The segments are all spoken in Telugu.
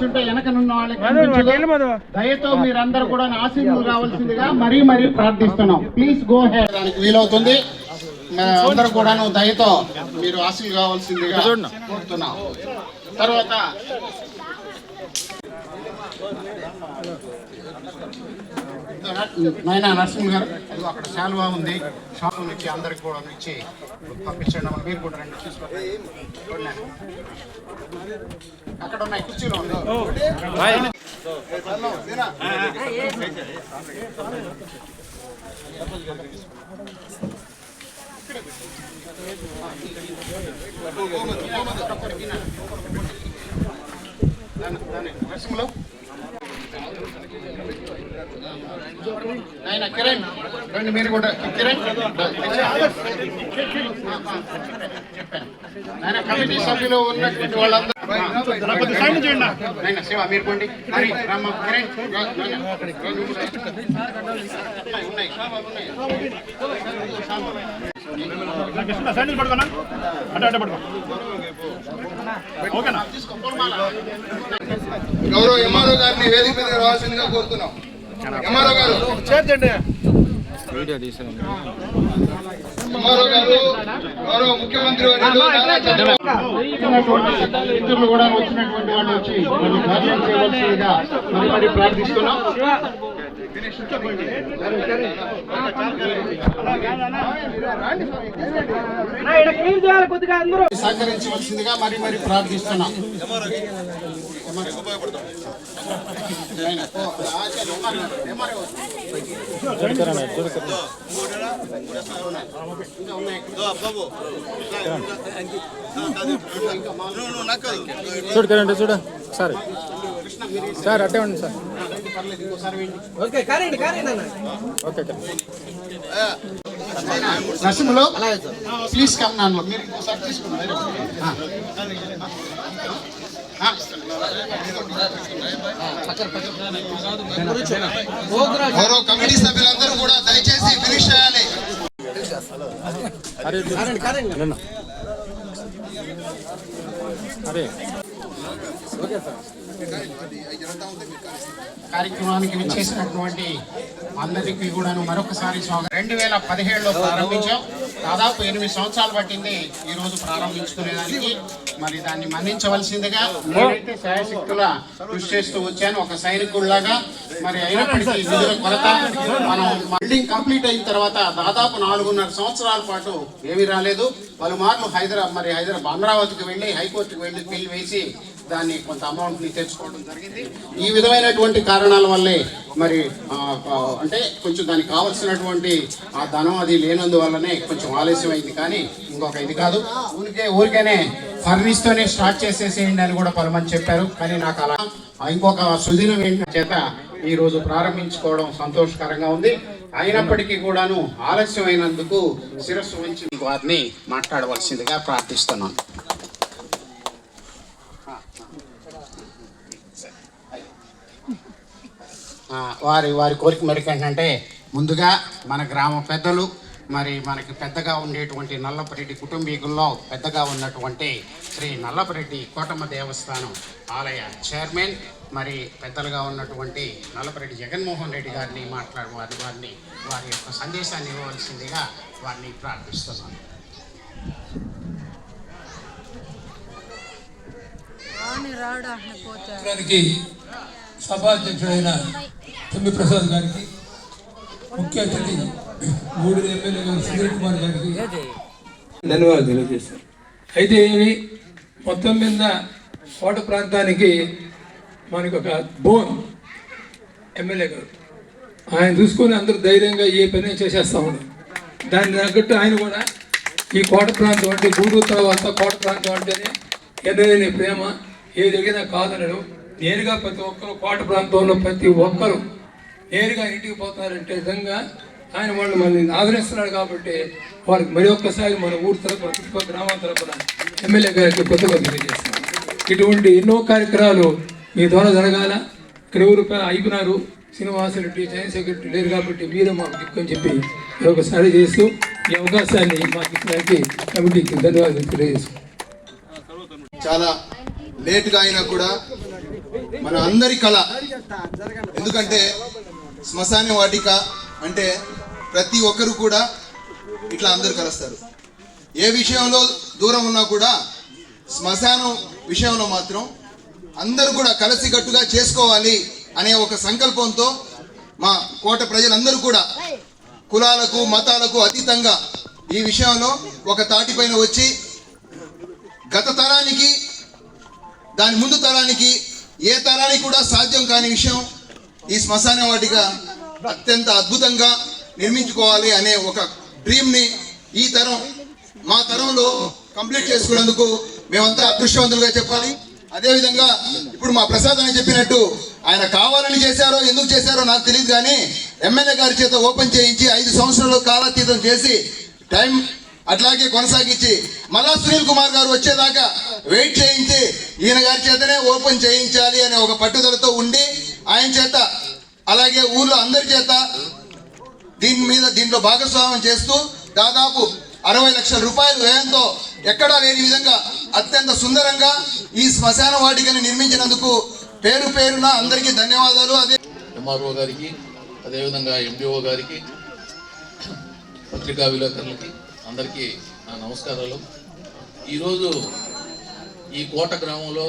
అందరూ ముందు నిల్చుంటే వెనక నున్న వాళ్ళకి కనిపించదు. దయతో మీరందరూ కూడా ఆశీర్వాదం రావాల్సిందిగా మరీ మరీ ప్రార్థిస్తున్నాం. ప్లీజ్ గో హెడ్ దానికి వీలవుతుంది. అందరూ కూడాను దయతో మీరు ఆశీర్లు కావాల్సిందిగా కోరుతున్నాం. తర్వాత నాయన నరసింహ గారు. ఇదిగో అక్కడ శాలువా ఉంది. శాలువా నుంచి అందరికి కూడా ఇచ్చి పంపించండి మీరు కూడా రండి. అక్కడ ఉన్నాయి. కుర్చీలో ఉన్నాయి నరసింహలో కిరణ్ రండి మీరు కూడా కిరణ్ కమిటీ సభ్యులు ఉన్నటువంటి వాళ్ళందరూ శివ మీరు కిరణ్ ఉన్నాయి, పడుకోనా పడుకో ఓకేనా గౌరవ ఎంఆర్ఓ గారిని వేదిక మీద రావాల్సిందిగా కోరుతున్నాం. ఎంఆర్ఓ గారు గౌరవ ముఖ్యమంత్రి మిత్రులు కూడా వచ్చినటువంటి వాళ్ళు వచ్చి మరి కార్యం చేయవలసిందిగా మరి మరి ప్రార్థిస్తున్నాం సహకరించవలసిందిగా మరి మరి ప్రార్థిస్తున్నాం. చూడు కరెంట్ చూడు సార్. సార్ అట్టే ఉండి సార్. ఓకే నరసింహలో ప్లీజ్ కమ్ నాన్న మీరు ఇంకోసారి తీసుకున్నారు గౌరవ కమిటీ సభ్యులందరూ కూడా దయచేసి ఫినిష్ చేయాలి. కార్యక్రమానికి విచ్చేసినటువంటి అందరికీ కూడాను మరొకసారి స్వాగతం. రెండు వేల పదిహేడులో ప్రారంభించాం. దాదాపు ఎనిమిది సంవత్సరాలు పట్టింది ఈ రోజు ప్రారంభించుకునేదానికి. మరి దాన్ని మన్నించవలసిందిగా నేనైతే శాయశక్తుల కృషి చేస్తూ వచ్చాను. ఒక సైనికుల్లాగా మరి అయినప్పటికీ నిధుల కొరత మనం బిల్డింగ్ కంప్లీట్ అయిన తర్వాత దాదాపు నాలుగున్నర సంవత్సరాల పాటు ఏమీ రాలేదు. పలుమార్లు హైదరాబాద్ మరి హైదరాబాద్ అమరావతికి వెళ్ళి హైకోర్టుకి వెళ్ళి బిల్ వేసి దాన్ని కొంత అమౌంట్ని తెచ్చుకోవడం జరిగింది. ఈ విధమైనటువంటి కారణాల వల్లే మరి అంటే కొంచెం దానికి కావలసినటువంటి ఆ ధనం అది లేనందువల్లనే కొంచెం ఆలస్యం అయింది కానీ ఇంకొక ఇది కాదు ఊరికే ఊరికేనే ఫర్నిష్తోనే స్టార్ట్ చేసేసేయండి అని కూడా పలుమంది చెప్పారు. కానీ నాకు అలా ఇంకొక సుదినం ఏంటి చేత ఈ రోజు ప్రారంభించుకోవడం సంతోషకరంగా ఉంది. అయినప్పటికీ కూడాను ఆలస్యం అయినందుకు శిరస్సు వంచి వారిని మాట్లాడవలసిందిగా ప్రార్థిస్తున్నాను. వారి వారి కోరిక మేరకు ఏంటంటే ముందుగా మన గ్రామ పెద్దలు మరి మనకి పెద్దగా ఉండేటువంటి నల్లపరెడ్డి కుటుంబీకుల్లో పెద్దగా ఉన్నటువంటి శ్రీ నల్లపరెడ్డి కోటమ్మ దేవస్థానం ఆలయ చైర్మన్ మరి పెద్దలుగా ఉన్నటువంటి నల్లపరెడ్డి జగన్మోహన్ రెడ్డి గారిని మాట్లాడు వారి వారిని వారి యొక్క సందేశాన్ని ఇవ్వవలసిందిగా వారిని ప్రార్థిస్తున్నాను. సభాధ్యక్షుడైన తమ్మి ప్రసాద్ గారికి ముఖ్య అతిథి మూడు ఎమ్మెల్యే గారు సుధీర్ కుమార్ గారికి ధన్యవాదాలు తెలియజేశారు అయితే ఇవి మొత్తం మీద కోట ప్రాంతానికి మనకు ఒక బోన్ ఎమ్మెల్యే గారు. ఆయన చూసుకొని అందరూ ధైర్యంగా ఏ పని చేసేస్తా ఉన్నారు. దాన్ని తగ్గట్టు ఆయన కూడా ఈ కోట ప్రాంతం అంటే గూడూరు తర్వాత కోట ప్రాంతం అంటేనే ఎన్నలేని ప్రేమ. ఏ జరిగినా కాదనడు. నేరుగా ప్రతి ఒక్కరు కోట ప్రాంతంలో ప్రతి ఒక్కరు నేరుగా ఇంటికి పోతున్నారంటే నిజంగా ఆయన వాళ్ళు మనల్ని ఆదరిస్తున్నాడు కాబట్టి వారికి మరి ఒక్కసారి మన ఊరు తరపున చుట్టుపక్కల గ్రామాల తరపున ఎమ్మెల్యే గారికి కృతజ్ఞత తెలియజేస్తున్నాం. ఇటువంటి ఎన్నో కార్యక్రమాలు మీ ద్వారా జరగాల. ఇక్కడ ఎవరు అయిపోయినారు శ్రీనివాస రెడ్డి జాయింట్ సెక్రటరీ లేరు కాబట్టి మీరే మాకు దిక్కని చెప్పి ఒకసారి చేస్తూ ఈ అవకాశాన్ని మాకు ఇచ్చినకి కమిటీకి ధన్యవాదాలు తెలియజేస్తున్నాం చాలా లేటుగా అయినా కూడా మన అందరి కళ. ఎందుకంటే శ్మశాన వాటిక అంటే ప్రతి ఒక్కరు కూడా ఇట్లా అందరు కలుస్తారు. ఏ విషయంలో దూరం ఉన్నా కూడా శ్మశానం విషయంలో మాత్రం అందరూ కూడా కలిసికట్టుగా చేసుకోవాలి అనే ఒక సంకల్పంతో మా కోట ప్రజలందరూ కూడా కులాలకు మతాలకు అతీతంగా ఈ విషయంలో ఒక తాటిపైన వచ్చి గత తరానికి దాని ముందు తరానికి ఏ తరానికి కూడా సాధ్యం కాని విషయం ఈ శ్మశాన వాటిక అత్యంత అద్భుతంగా నిర్మించుకోవాలి అనే ఒక డ్రీమ్ని ఈ తరం మా తరంలో కంప్లీట్ చేసుకున్నందుకు మేమంతా అదృష్టవంతులుగా చెప్పాలి. అదేవిధంగా ఇప్పుడు మా ప్రసాద్ అని చెప్పినట్టు ఆయన కావాలని చేశారో ఎందుకు చేశారో నాకు తెలియదు కానీ ఎమ్మెల్యే గారి చేత ఓపెన్ చేయించి ఐదు సంవత్సరాలు కాలాతీతం చేసి టైం అట్లాగే కొనసాగించి మళ్ళా సునీల్ కుమార్ గారు వచ్చేదాకా వెయిట్ చేయించి ఈయన గారి చేతనే ఓపెన్ చేయించాలి అనే ఒక పట్టుదలతో ఉండి ఆయన చేత అలాగే ఊర్లో అందరి చేత దీని మీద దీంట్లో భాగస్వామ్యం చేస్తూ దాదాపు అరవై లక్షల రూపాయల వ్యయంతో ఎక్కడా లేని విధంగా అత్యంత సుందరంగా ఈ శ్మశాన వాటికని నిర్మించినందుకు పేరు పేరున అందరికీ ధన్యవాదాలు. అదే ఎంఆర్ఓ గారికి అదేవిధంగా ఎండిఓ గారికి పత్రికా విలేకరులకి అందరికీ నా నమస్కారాలు. ఈరోజు ఈ కోట గ్రామంలో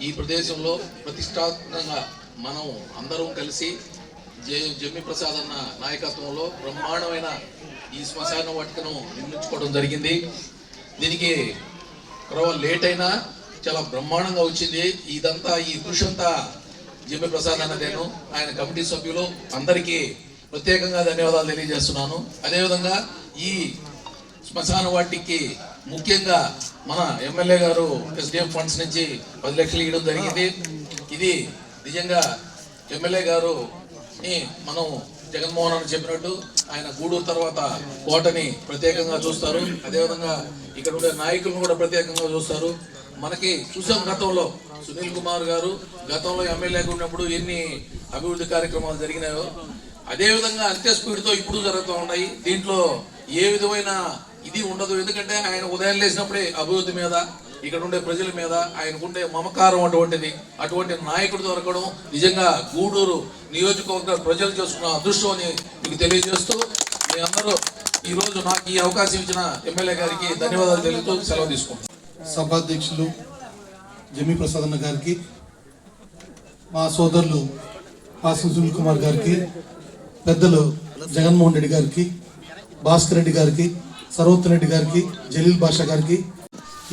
ఈ ప్రదేశంలో ప్రతిష్టాత్మకంగా మనం అందరం కలిసి జే జమ్మి ప్రసాద్ అన్న నాయకత్వంలో బ్రహ్మాండమైన ఈ శ్మశాన వాటికను నిర్మించుకోవడం జరిగింది. దీనికి పర్వ లేట్ అయినా చాలా బ్రహ్మాండంగా వచ్చింది. ఇదంతా ఈ కృషి అంతా జమ్మి ప్రసాద్ అన్నదేను ఆయన కమిటీ సభ్యులు అందరికీ ప్రత్యేకంగా ధన్యవాదాలు తెలియజేస్తున్నాను. అదేవిధంగా ఈ శ్మశాన వాటికి ముఖ్యంగా మన ఎమ్మెల్యే గారు ఎస్డిఎం ఫండ్స్ నుంచి పది లక్షలు ఇవ్వడం జరిగింది. ఇది నిజంగా ఎమ్మెల్యే గారు మనం జగన్మోహన్ అని చెప్పినట్టు ఆయన గూడూరు తర్వాత కోటని ప్రత్యేకంగా చూస్తారు. అదేవిధంగా ఇక్కడ ఉండే నాయకులను కూడా ప్రత్యేకంగా చూస్తారు. మనకి చూసాం గతంలో సునీల్ కుమార్ గారు గతంలో ఎమ్మెల్యేగా ఉన్నప్పుడు ఎన్ని అభివృద్ధి కార్యక్రమాలు జరిగినాయో. అదేవిధంగా అంతే స్పీడ్తో ఇప్పుడు జరుగుతూ ఉన్నాయి. దీంట్లో ఏ విధమైన ఇది ఉండదు. ఎందుకంటే ఆయన ఉదయం లేచినప్పుడే అభివృద్ధి మీద ఇక్కడ ఉండే ప్రజల మీద ఆయనకుండే మమకారం అటువంటిది. అటువంటి నాయకుడు దొరకడం నిజంగా గూడూరు నియోజకవర్గ ప్రజలు చేసుకున్న అదృష్టం అని మీకు తెలియజేస్తూ మీ అందరూ ఈరోజు నాకు ఈ అవకాశం ఇచ్చిన ఎమ్మెల్యే గారికి ధన్యవాదాలు తెలుపుతూ సెలవు తీసుకుంటాను సభాధ్యక్షులు జమీ ప్రసాద్ అన్న గారికి మా సోదరులు పాసం సునీల్ కుమార్ గారికి పెద్దలు జగన్మోహన్ రెడ్డి గారికి భాస్కర్ రెడ్డి గారికి సర్వోత్తర్ రెడ్డి గారికి జలీల్ బాషా గారికి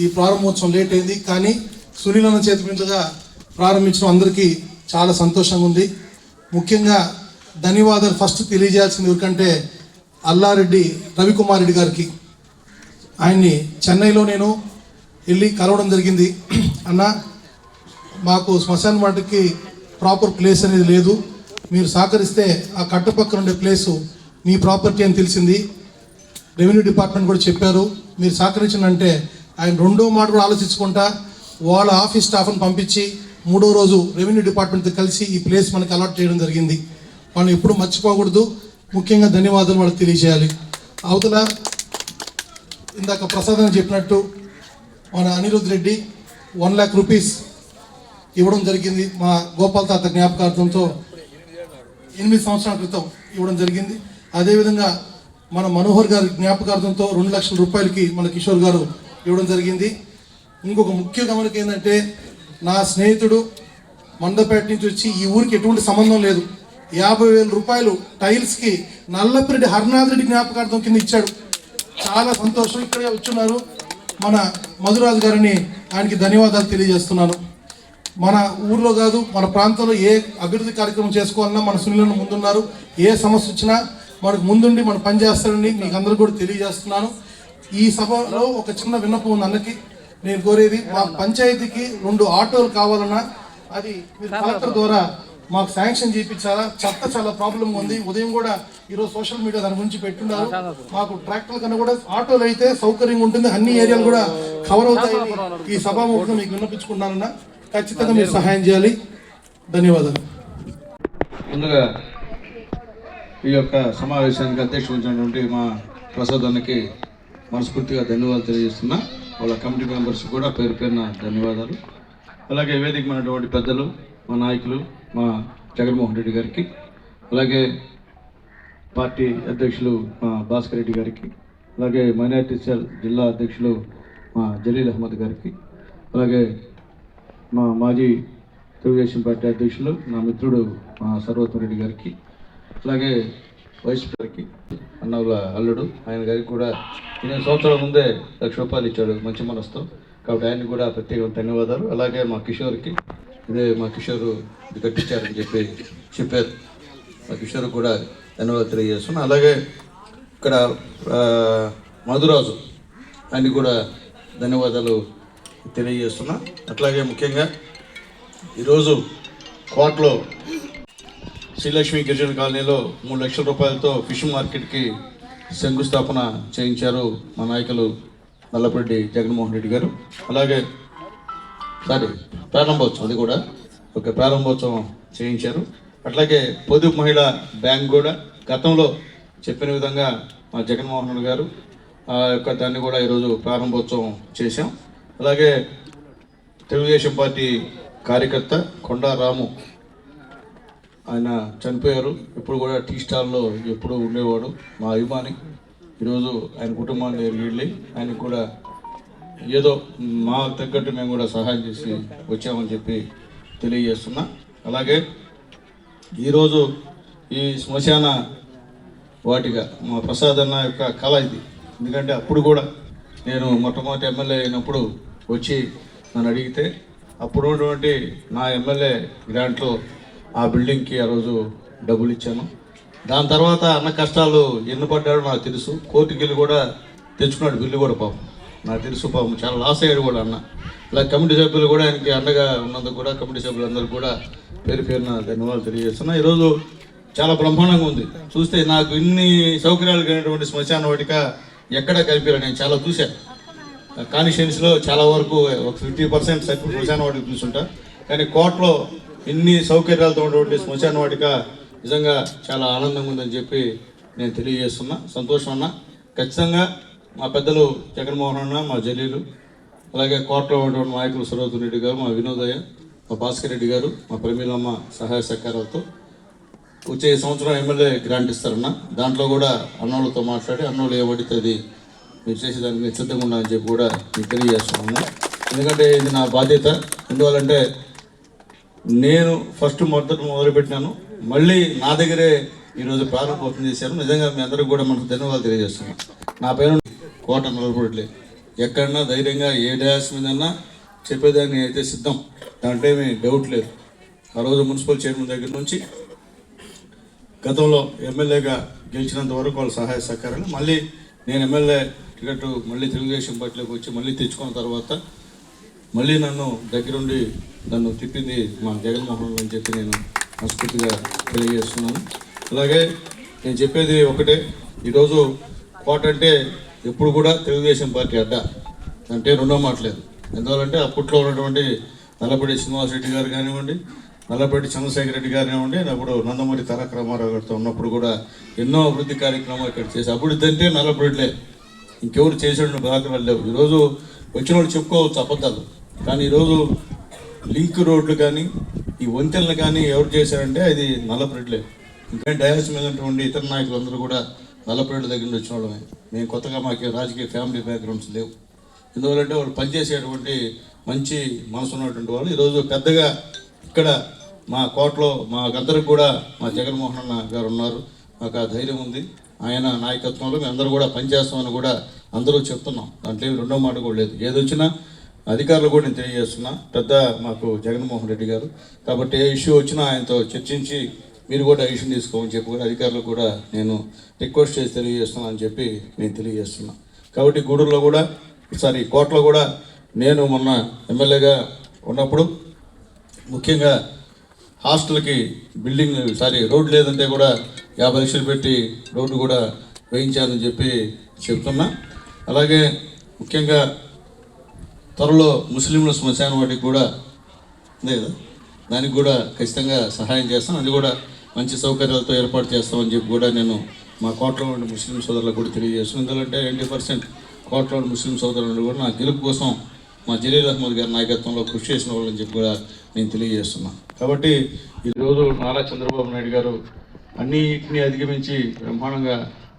ఈ ప్రారంభోత్సవం లేట్ అయింది. కానీ సునీలన్న చేతి మీదుగా ప్రారంభించడం అందరికీ చాలా సంతోషంగా ఉంది. ముఖ్యంగా ధన్యవాదాలు ఫస్ట్ తెలియజేయాల్సింది ఎవరికంటే అల్లారెడ్డి రవికుమార్ రెడ్డి గారికి. ఆయన్ని చెన్నైలో నేను వెళ్ళి కలవడం జరిగింది. అన్న మాకు శ్మశాన వాటికి ప్రాపర్ ప్లేస్ అనేది లేదు. మీరు సహకరిస్తే ఆ కట్టపక్కన ఉండే ప్లేసు మీ ప్రాపర్టీ అని తెలిసింది. రెవెన్యూ డిపార్ట్మెంట్ కూడా చెప్పారు. మీరు సహకరించినంటే ఆయన రెండో మాట కూడా ఆలోచించుకుంటా వాళ్ళ ఆఫీస్ స్టాఫ్ని పంపించి మూడో రోజు రెవెన్యూ డిపార్ట్మెంట్తో కలిసి ఈ ప్లేస్ మనకి అలాట్ చేయడం జరిగింది. మనం ఎప్పుడు మర్చిపోకూడదు. ముఖ్యంగా ధన్యవాదాలు వాళ్ళకి తెలియజేయాలి. అవతల ఇందాక ప్రసాద్ అని చెప్పినట్టు మన అనిరుద్ రెడ్డి వన్ ల్యాక్ రూపీస్ ఇవ్వడం జరిగింది మా గోపాల్ తాత జ్ఞాపకార్థంతో. ఎనిమిది సంవత్సరాల క్రితం ఇవ్వడం జరిగింది. అదేవిధంగా మన మనోహర్ గారి జ్ఞాపకార్థంతో రెండు లక్షల రూపాయలకి మన కిషోర్ గారు ఇవ్వడం జరిగింది. ఇంకొక ముఖ్య గమనిక ఏంటంటే నా స్నేహితుడు మండపేట నుంచి వచ్చి ఈ ఊరికి ఎటువంటి సంబంధం లేదు. యాభై వేల రూపాయలు టైల్స్కి నల్లపిరెడ్డి హరినాథ్ రెడ్డి జ్ఞాపకార్థం కింద ఇచ్చాడు. చాలా సంతోషం ఇక్కడే వచ్చున్నారు. మన మధురాజు గారిని ఆయనకి ధన్యవాదాలు తెలియజేస్తున్నాను. మన ఊర్లో కాదు మన ప్రాంతంలో ఏ అభివృద్ధి కార్యక్రమం చేసుకోవాలన్నా మన సునీలను ముందున్నారు. ఏ సమస్య వచ్చినా మనకు ముందుండి మనం పనిచేస్తారని మీకు అందరూ కూడా తెలియజేస్తున్నాను. ఈ సభలో ఒక చిన్న విన్నపం ఉంది అన్నకి నేను కోరేది మా పంచాయతీకి రెండు ఆటోలు కావాలన్నా అది మీరు కలెక్టర్ ద్వారా మాకు శాంక్షన్ చేయించాలా? చెత్త చాలా ప్రాబ్లం ఉంది. ఉదయం కూడా ఈరోజు సోషల్ మీడియా దాని గురించి పెట్టున్నారు. మాకు ట్రాక్టర్ కన్నా కూడా ఆటోలు అయితే సౌకర్యంగా ఉంటుంది. అన్ని ఏరియాలు కూడా కవర్ అవుతాయని ఈ సభాముఖంగా మీకు విన్నపించుకున్నానన్నా. ఖచ్చితంగా మీరు సహాయం చేయాలి. ధన్యవాదాలు. ముందుగా ఈ యొక్క సమావేశానికి అధ్యక్షించినటువంటి మా ప్రసాద్ అన్నకి మనస్ఫూర్తిగా ధన్యవాదాలు తెలియజేస్తున్నా. వాళ్ళ కమిటీ మెంబర్స్ కూడా పేరు పేరున ధన్యవాదాలు. అలాగే వేదికమైనటువంటి పెద్దలు మా నాయకులు మా జగన్మోహన్ రెడ్డి గారికి అలాగే పార్టీ అధ్యక్షులు మా భాస్కర్ రెడ్డి గారికి అలాగే మైనార్టీ సెల్ జిల్లా అధ్యక్షులు మా జలీల్ అహ్మద్ గారికి అలాగే మా మాజీ తెలుగుదేశం పార్టీ అధ్యక్షులు నా మిత్రుడు మా సర్వోత్తమ రెడ్డి గారికి అలాగే వైస్ గారికి అన్నవుల అల్లుడు. ఆయన గారికి కూడా ఎనిమిది సంవత్సరాల ముందే లక్ష రూపాయలు ఇచ్చాడు. మంచి మనసుతో. కాబట్టి ఆయన కూడా ప్రత్యేక ధన్యవాదాలు. అలాగే మా కిషోర్కి ఇదే మా కిషోర్ ఇది కట్టించారని చెప్పి చెప్పారు. మా కిషోర్ కూడా ధన్యవాదాలు తెలియజేస్తున్నాను అలాగే ఇక్కడ మధురాజు ఆయన కూడా ధన్యవాదాలు తెలియజేస్తున్నా. అట్లాగే ముఖ్యంగా ఈరోజు కోట్లో శ్రీలక్ష్మి గిరిజన కాలనీలో మూడు లక్షల రూపాయలతో ఫిష్ మార్కెట్కి శంకుస్థాపన చేయించారు మా నాయకులు నల్లపరెడ్డి జగన్మోహన్ రెడ్డి గారు. అలాగే సారీ ప్రారంభోత్సవం అది కూడా. ఒక ప్రారంభోత్సవం చేయించారు. అట్లాగే పొదుపు మహిళా బ్యాంక్ కూడా గతంలో చెప్పిన విధంగా మా జగన్మోహన్ రెడ్డి గారు ఆ యొక్క దాన్ని కూడా ఈరోజు ప్రారంభోత్సవం చేశాం. అలాగే తెలుగుదేశం పార్టీ కార్యకర్త కొండా రాము ఆయన చనిపోయారు. ఎప్పుడు కూడా టీ స్టాల్లో ఎప్పుడు ఉండేవాడు. మా అభిమాని. ఈరోజు ఆయన కుటుంబాన్ని వెళ్ళి. ఆయనకు కూడా ఏదో మా తగ్గట్టు మేము కూడా సహాయం చేసి వచ్చామని చెప్పి తెలియజేస్తున్నా. అలాగే ఈరోజు ఈ శ్మశాన వాటిగా మా ప్రసాద్ అన్న యొక్క కళ ఇది. ఎందుకంటే అప్పుడు కూడా నేను మొట్టమొదటి ఎమ్మెల్యే అయినప్పుడు వచ్చి నన్ను అడిగితే అప్పుడు ఉన్నటువంటి నా ఎమ్మెల్యే గ్రాంట్లో ఆ బిల్డింగ్కి ఆ రోజు డబ్బులు ఇచ్చాను. దాని తర్వాత అన్న కష్టాలు ఎన్ని పడ్డాడో నాకు తెలుసు. కోర్టుకి వెళ్ళి కూడా తెచ్చుకున్నాడు బిల్లు కూడా పాపం. నాకు తెలుసు పాపం. చాలా లాస్ అయ్యాడు కూడా అన్న. ఇలా కమిటీ సభ్యులు కూడా ఆయనకి అండగా ఉన్నందుకు కూడా కమిటీ సభ్యులందరూ కూడా పేరు పేరున ధన్యవాదాలు తెలియజేస్తున్నా. ఈరోజు చాలా బ్రహ్మాండంగా ఉంది. చూస్తే నాకు ఇన్ని సౌకర్యాలు కలిగినటువంటి శ్మశాన వాటిక ఎక్కడ కలిపారు నేను చాలా చూశాను. కాన్స్టిట్యున్సీలో చాలా వరకు ఒక ఫిఫ్టీ పర్సెంట్ శ్మశాన వాటికి చూసుంటా. కానీ కోర్టులో ఇన్ని సౌకర్యాలతో ఉన్నటువంటి శ్మశాన వాటిక నిజంగా చాలా ఆనందంగా ఉందని చెప్పి నేను తెలియజేస్తున్నా. సంతోషం అన్న. ఖచ్చితంగా మా పెద్దలు జగన్మోహన్ అన్న మా జలీలు అలాగే కోర్టులో ఉన్నటువంటి నాయకులు సురోధన్ రెడ్డి గారు మా వినోదయ్య మా భాస్కర్ రెడ్డి గారు మా ప్రమీలమ్మ సహాయ సహకారాలతో వచ్చే సంవత్సరం ఎమ్మెల్యే గ్రాంట్ ఇస్తారన్న. దాంట్లో కూడా అన్నోళ్ళతో మాట్లాడి అన్నోళ్ళు ఏమడితే అది మీరు చేసేదానికి నేను సిద్ధంగా ఉన్నానని చెప్పి కూడా మీకు తెలియజేస్తున్నాను. ఎందుకంటే ఇది నా బాధ్యత. ఎందువల్లంటే నేను ఫస్ట్ మొదట మొదలుపెట్టినాను. మళ్ళీ నా దగ్గరే ఈరోజు ప్రారంభోత్సవం చేశారు నిజంగా మీ అందరికీ కూడా మనకు ధన్యవాదాలు తెలియజేస్తున్నాను నా పేరు కోట నలపడలే ఎక్కడన్నా ధైర్యంగా ఏ డ్యాస్ మీదన్నా చెప్పేదాన్ని అయితే సిద్ధం. దాంట్లో ఏమీ డౌట్ లేదు. ఆ రోజు మున్సిపల్ చైర్మన్ దగ్గర నుంచి గతంలో ఎమ్మెల్యేగా గెలిచినంత వరకు వాళ్ళ సహాయ సహకారాలు. మళ్ళీ నేను ఎమ్మెల్యే టికెట్ మళ్ళీ తెలుగుదేశం పార్టీలోకి వచ్చి మళ్ళీ తెచ్చుకున్న తర్వాత మళ్ళీ నన్ను దగ్గరుండి నన్ను తిప్పింది మా జగన్మోహన్ అని చెప్పి నేను మనస్ఫూర్తిగా తెలియజేస్తున్నాను. అలాగే నేను చెప్పేది ఒకటే ఈరోజు కోట అంటే ఎప్పుడు కూడా తెలుగుదేశం పార్టీ అడ్డ అంటే రెండో మాటలేదు. ఎందువల్లంటే అప్పట్లో ఉన్నటువంటి నల్లపడి శ్రీనివాసరెడ్డి గారు కానివ్వండి నల్లపేట చంద్రశేఖర రెడ్డి గారినివ్వండి అప్పుడు నందమూరి తారక రామారావు గారితో ఉన్నప్పుడు కూడా ఎన్నో అభివృద్ధి కార్యక్రమాలు ఇక్కడ చేసి అభివృద్ధి అంటే నల్లపేటలే ఇంకెవరు చేసాడు బాధ్యతలు లేవు. ఈరోజు వచ్చిన వాళ్ళు చెప్పుకోవచ్చు అబద్ధాలు. కానీ ఈరోజు లింక్ రోడ్లు కానీ ఈ వంతెనలు కానీ ఎవరు చేశారంటే అది నల్లపరెడ్లే. ఇంకా డయాస్ మీద ఇతర నాయకులందరూ కూడా నల్లపరెడ్ల దగ్గర నుంచి వచ్చిన వాళ్ళమే. మేము కొత్తగా మాకు రాజకీయ ఫ్యామిలీ బ్యాక్గ్రౌండ్స్ లేవు. ఎందువల్లంటే వాళ్ళు పనిచేసేటువంటి మంచి మనసు ఉన్నటువంటి వాళ్ళు. ఈరోజు పెద్దగా ఇక్కడ మా కోటలో మాకందరికి కూడా మా జగన్మోహన్ అన్న గారు ఉన్నారు. మాకు ఆ ధైర్యం ఉంది. ఆయన నాయకత్వంలో మేము అందరూ కూడా పనిచేస్తామని కూడా అందరూ చెప్తున్నాం. దాంట్లో రెండో మాట కూడా లేదు. ఏదొచ్చినా అధికారులు కూడా నేను తెలియజేస్తున్నా. పెద్ద మాకు జగన్మోహన్ రెడ్డి గారు. కాబట్టి ఏ ఇష్యూ వచ్చినా ఆయనతో చర్చించి మీరు కూడా ఇష్యూ తీసుకోమని చెప్పి కూడా అధికారులు కూడా నేను రిక్వెస్ట్ చేసి తెలియజేస్తున్నా అని చెప్పి నేను తెలియజేస్తున్నా. కాబట్టి గూడూరులో కూడా సారీ కోటలో కూడా నేను మొన్న ఎమ్మెల్యేగా ఉన్నప్పుడు ముఖ్యంగా హాస్టల్కి బిల్డింగ్ సారీ రోడ్ లేదంటే కూడా యాభై లక్షలు పెట్టి రోడ్డు కూడా వేయించాలని చెప్పి చెప్తున్నా. అలాగే ముఖ్యంగా త్వరలో ముస్లింల శ్మశాన వాటికి కూడా ఉంది కదా? దానికి కూడా ఖచ్చితంగా సహాయం చేస్తాం. అది కూడా మంచి సౌకర్యాలతో ఏర్పాటు చేస్తామని చెప్పి కూడా నేను మా కోట్లో ఉండే ముస్లిం సోదరులకు కూడా తెలియజేస్తాను ఎందుకంటే ఎయిటీ పర్సెంట్ కోట్లో ఉండే ముస్లిం సోదరులు కూడా నా గెలుపు కోసం మా జలీల్ అహ్మద్ గారి నాయకత్వంలో కృషి చేసిన వాళ్ళని చెప్పి కూడా నేను తెలియజేస్తున్నాను కాబట్టి ఈరోజు నారా చంద్రబాబు నాయుడు గారు అన్నిటిని అధిగమించి బ్రహ్మాండంగా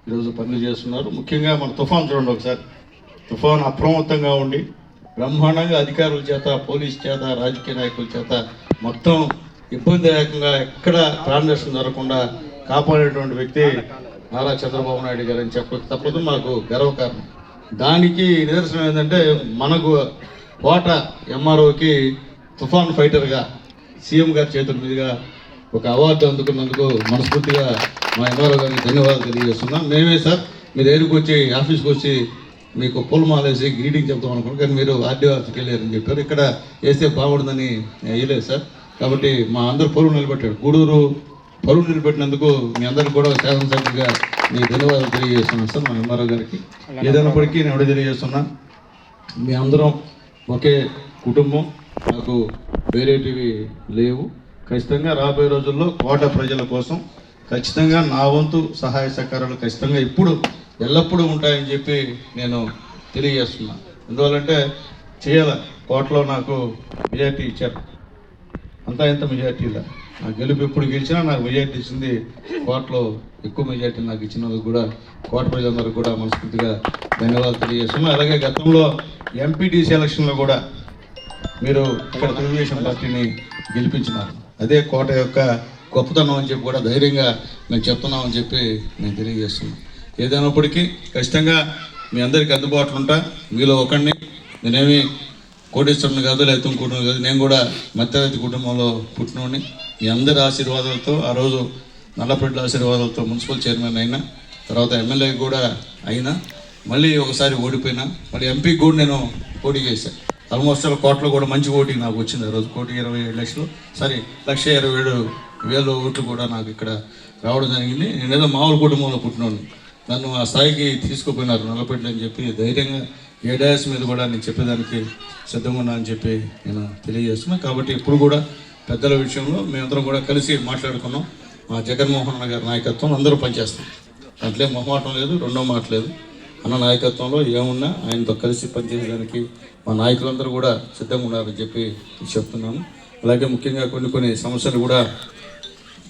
ఈరోజు పనులు చేస్తున్నారు. ముఖ్యంగా మన తుఫాన్ చూడండి ఒకసారి. తుఫాన్ అప్రమత్తంగా ఉండి బ్రహ్మాండంగా అధికారుల చేత పోలీస్ చేత రాజకీయ నాయకుల చేత మొత్తం ఇబ్బందిదాయకంగా ఎక్కడ ప్రాణనష్టం జరగకుండా కాపాడేటువంటి వ్యక్తి నారా చంద్రబాబు నాయుడు గారు అని చెప్పక తప్పదు మాకు గర్వకారణం. దానికి నిదర్శనం ఏంటంటే మనకు కోట ఎంఆర్ఓకి తుఫాన్ ఫైటర్గా సీఎం గారి చేతుల మీదుగా ఒక అవార్డు అందుకున్నందుకు మనస్ఫూర్తిగా మా ఎంఆర్ఓ గారికి ధన్యవాదాలు తెలియజేస్తున్నాం. మేమే సార్ మీ దగ్గరికి వచ్చి ఆఫీస్కి వచ్చి మీకు పూలమాలేసి గ్రీటింగ్ చెప్తాం అనుకున్నాను కానీ మీరు ఆర్డీఓ ఆఫీస్కి వెళ్ళారని చెప్పారు. ఇక్కడ వేస్తే బాగుంటుందని వేయలేదు సార్. కాబట్టి మా అందరు పరువు నిలబెట్టాడు గూడూరు పరువు నిలబెట్టినందుకు మీ అందరికి కూడా శాసనసభ్యుడిగా మీ ధన్యవాదాలు తెలియజేస్తున్నాను సార్ మా ఎంఆర్ఓ గారికి. ఏదైనప్పటికీ నేను ఎవడ తెలియజేస్తున్నా మీ అందరం ఒకే కుటుంబం నాకు వేరేటివి లేవు. ఖచ్చితంగా రాబోయే రోజుల్లో కోట ప్రజల కోసం ఖచ్చితంగా నా వంతు సహాయ సహకారాలు ఖచ్చితంగా ఇప్పుడు ఎల్లప్పుడూ ఉంటాయని చెప్పి నేను తెలియజేస్తున్నా. ఎందువల్లంటే చేయాల కోటలో నాకు మెజార్టీ ఇచ్చారు. అంతా ఎంత మెజార్టీలా నా గెలుపు ఎప్పుడు గెలిచినా నాకు మెజార్టీ ఇచ్చింది కోటలో ఎక్కువ మెజార్టీ నాకు ఇచ్చినందుకు కూడా కోట ప్రజలందరూ కూడా మనస్ఫూర్తిగా ధన్యవాదాలు తెలియజేస్తున్నాను అలాగే గతంలో ఎంపీటీసీ ఎలక్షన్లో కూడా మీరు ఇక్కడ తెలుగుదేశం పార్టీని గెలిపించినారు. అదే కోట యొక్క గొప్పతనం అని చెప్పి కూడా ధైర్యంగా మేము చెప్తున్నామని చెప్పి నేను తెలియజేస్తున్నాను ఏదైనప్పటికీ ఖచ్చితంగా మీ అందరికీ అందుబాటులో ఉంటా. మీలో ఒకరిని నేనేమి కోటేశ్వరుని కాదు లేకపోతే ఇంకోటి కాదు. నేను కూడా మధ్యతరగతి కుటుంబంలో పుట్టినోడిని. మీ అందరి ఆశీర్వాదాలతో ఆ రోజు నల్లపేటల ఆశీర్వాదాలతో మున్సిపల్ చైర్మన్ అయినా తర్వాత ఎమ్మెల్యే కూడా అయినా మళ్ళీ ఒకసారి ఓడిపోయినా మళ్ళీ ఎంపీకి కూడా నేను పోటీ చేశాను ఆల్మోస్ట్ అలా కోట్లో కూడా మంచి ఓటింగ్ నాకు వచ్చింది ఆ రోజు. కోటి ఇరవై ఏడు లక్షలు. సారీ లక్ష ఇరవై ఏడు వేల ఓట్లు కూడా నాకు ఇక్కడ రావడం జరిగింది. నేను ఏదో మామూలు కుటుంబంలో పుట్టినోడిని. నన్ను ఆ స్థాయికి తీసుకుపోయినారు నల్లపెట్లు అని చెప్పి ధైర్యంగా ఏ మీద కూడా నేను చెప్పేదానికి సిద్ధంగా ఉన్నా అని చెప్పి నేను తెలియజేస్తున్నాను కాబట్టి ఇప్పుడు కూడా పెద్దల విషయంలో మేమందరం కూడా కలిసి మాట్లాడుకున్నాం. మా జగన్మోహన్ అన్న గారి నాయకత్వం అందరూ పనిచేస్తాం. అట్లే మొహమాటం లేదు రెండో మాట లేదు. అన్న నాయకత్వంలో ఏమున్నా ఆయనతో కలిసి పనిచేయడానికి మా నాయకులందరూ కూడా సిద్ధంగా ఉన్నారని చెప్పి చెప్తున్నాను. అలాగే ముఖ్యంగా కొన్ని కొన్ని సమస్యలు కూడా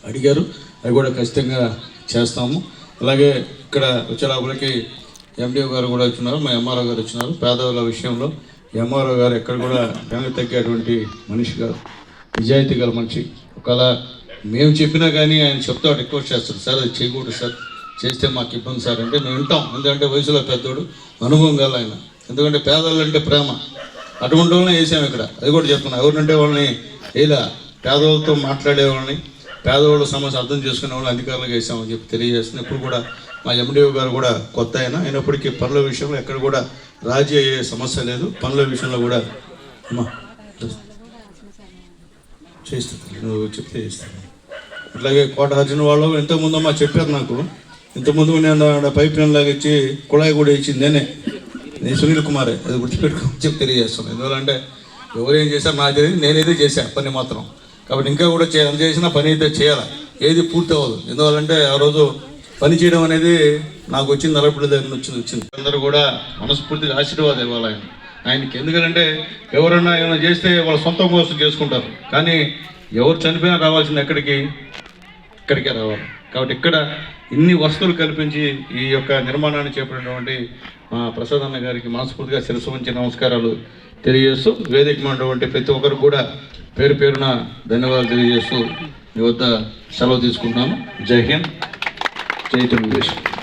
అడిగారు. అవి కూడా ఖచ్చితంగా చేస్తాము. అలాగే ఇక్కడ వచ్చేలాపులకి ఎండిఓ గారు కూడా వచ్చినారు మా ఎంఆర్ఓ గారు వచ్చినారు. పేదవాళ్ళ విషయంలో ఎంఆర్ఓ గారు ఎక్కడ కూడా వెనక్కి తగ్గేటువంటి మనిషి గారు నిజాయితీ గల మనిషి. ఒకవేళ మేము చెప్పినా కానీ ఆయన చెప్తా రిక్వెస్ట్ చేస్తారు సార్ అది చేయకూడదు సార్. చేస్తే మాకు ఇబ్బంది సార్ అంటే మేము వింటాం. ఎందుకంటే వయసులో పెద్దోడు అనుభవం గల ఆయన. ఎందుకంటే పేదవాళ్ళు అంటే ప్రేమ. అటువంటి వాళ్ళని వేసాం ఇక్కడ. అది కూడా చెప్తున్నా. ఎవరంటే వాళ్ళని ఇలా పేదవాళ్ళతో మాట్లాడే వాళ్ళని పేదవాళ్ళ సమస్య అర్థం చేసుకునే వాళ్ళని అధికారులకు వేసామని చెప్పి తెలియజేస్తున్నాను ఇప్పుడు కూడా మా ఎండిఓ గారు కూడా కొత్త అయినా అయినప్పటికీ పనుల విషయంలో ఎక్కడ కూడా రాజీ అయ్యే సమస్య లేదు. పనుల విషయంలో కూడా అమ్మా చేస్తుంది నువ్వు చెప్తే చేస్తాను అట్లాగే కోట అర్జున వాళ్ళు ఇంతకుముందు అమ్మా చెప్పారు నాకు. ఇంతకుముందు నేను పైప్ లైన్ లాగా ఇచ్చి కుళాయి కూడా ఇచ్చింది నేనే. నేను సునీల్ కుమారే అది గుర్తుపెట్టుకో చెప్పి తెలియజేస్తాను ఎందువల్లంటే ఎవరు ఏం చేశారు నాకు తెలియదు నేనేదే చేశా పని మాత్రం. కాబట్టి ఇంకా కూడా చేయాలి చేసినా పని అయితే చేయాలి? ఏది పూర్తి అవ్వదు ఎందువల్లంటే ఆ రోజు పనిచేయడం అనేది నాకు వచ్చింది నలపడి దగ్గర నుంచి వచ్చింది అందరూ కూడా మనస్ఫూర్తిగా ఆశీర్వాదం ఇవ్వాలి ఆయన ఆయనకి ఎందుకంటే ఎవరన్నా ఏమైనా చేస్తే వాళ్ళ సొంత కోసం చేసుకుంటారు. కానీ ఎవరు చనిపోయినా రావాల్సింది ఎక్కడికి? ఇక్కడికే రావాలి. కాబట్టి ఇక్కడ ఇన్ని వస్తువులు కల్పించి ఈ యొక్క నిర్మాణాన్ని చేపట్టినటువంటి మా ప్రసాద్ అన్న గారికి మనస్ఫూర్తిగా శిరస్సు వంచి నమస్కారాలు తెలియజేస్తూ వేదిక ఉన్నటువంటి ప్రతి ఒక్కరు కూడా పేరు పేరున ధన్యవాదాలు తెలియజేస్తూ మీ వద్ద సెలవు తీసుకుంటున్నాను. జై హింద్. Zeytin 1.